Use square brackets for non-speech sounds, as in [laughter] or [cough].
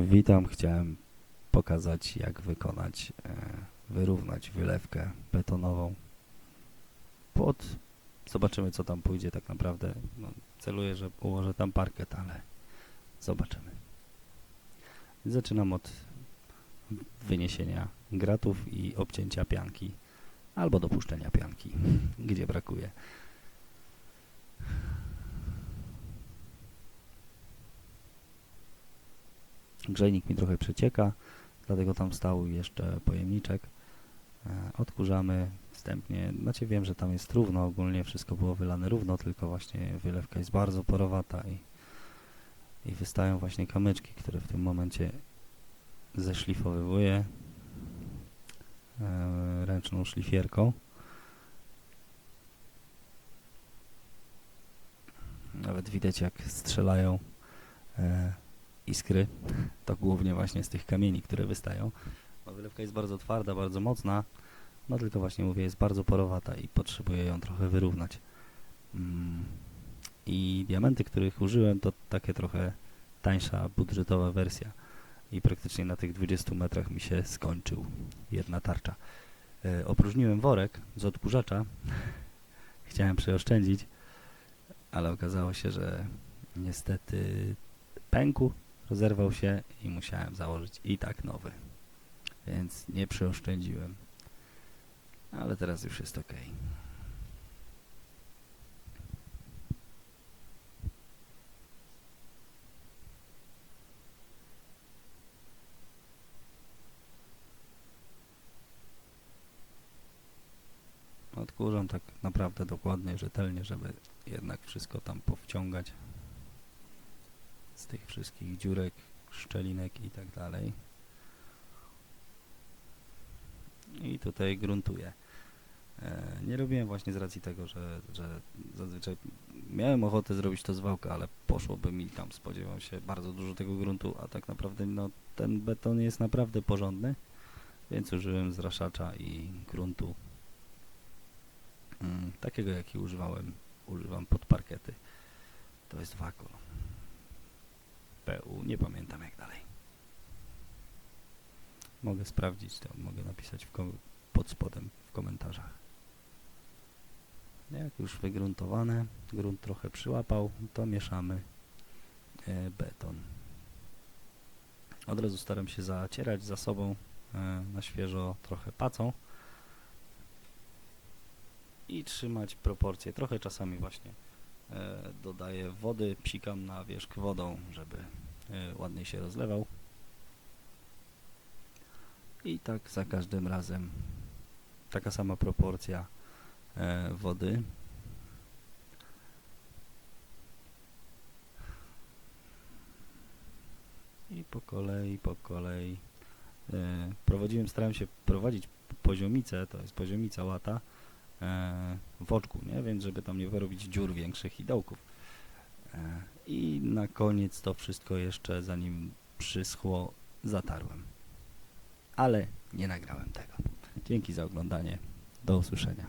Witam, chciałem pokazać jak wykonać, e, wyrównać wylewkę betonową pod, zobaczymy co tam pójdzie tak naprawdę, no, celuję, że ułożę tam parkiet, ale zobaczymy. Zaczynam od wyniesienia gratów i obcięcia pianki albo dopuszczenia pianki, [laughs] gdzie brakuje. Grzejnik mi trochę przecieka, dlatego tam stał jeszcze pojemniczek. E, Odkurzamy wstępnie. Znaczy wiem, że tam jest równo, ogólnie wszystko było wylane równo, tylko właśnie wylewka jest bardzo porowata i, i wystają właśnie kamyczki, które w tym momencie zeszlifowywuję e, ręczną szlifierką. Nawet widać jak strzelają e, iskry to głównie właśnie z tych kamieni, które wystają. No, wylewka jest bardzo twarda, bardzo mocna, no tylko właśnie mówię, jest bardzo porowata i potrzebuję ją trochę wyrównać. Mm. I diamenty, których użyłem, to takie trochę tańsza, budżetowa wersja. I praktycznie na tych 20 metrach mi się skończył jedna tarcza. E, opróżniłem worek z odkurzacza. [laughs] Chciałem przeoszczędzić, ale okazało się, że niestety pękł rozerwał się i musiałem założyć i tak nowy. Więc nie przeoszczędziłem. Ale teraz już jest ok. Odkurzam tak naprawdę dokładnie, rzetelnie, żeby jednak wszystko tam powciągać z tych wszystkich dziurek, szczelinek i tak dalej. I tutaj gruntuję. E, nie robiłem właśnie z racji tego, że, że zazwyczaj miałem ochotę zrobić to z wałka, ale poszłoby mi tam, spodziewam się, bardzo dużo tego gruntu, a tak naprawdę no, ten beton jest naprawdę porządny, więc użyłem zraszacza i gruntu mm, takiego, jaki używałem, używam pod parkiety. To jest Wacol. PU, nie pamiętam jak dalej. Mogę sprawdzić to, mogę napisać pod spodem w komentarzach. Jak już wygruntowane, grunt trochę przyłapał, to mieszamy e, beton. Od razu staram się zacierać za sobą e, na świeżo trochę pacą i trzymać proporcje. Trochę czasami właśnie dodaję wody, psikam na wierzch wodą, żeby e, ładniej się rozlewał. I tak za każdym razem taka sama proporcja e, wody. I po kolei, po kolei e, prowadziłem, starałem się prowadzić poziomicę, to jest poziomica łata, e, w oczku, nie? Więc żeby tam nie wyrobić dziur większych i dołków. E, I na koniec to wszystko jeszcze, zanim przyschło, zatarłem. Ale nie nagrałem tego. Dzięki za oglądanie. Do usłyszenia.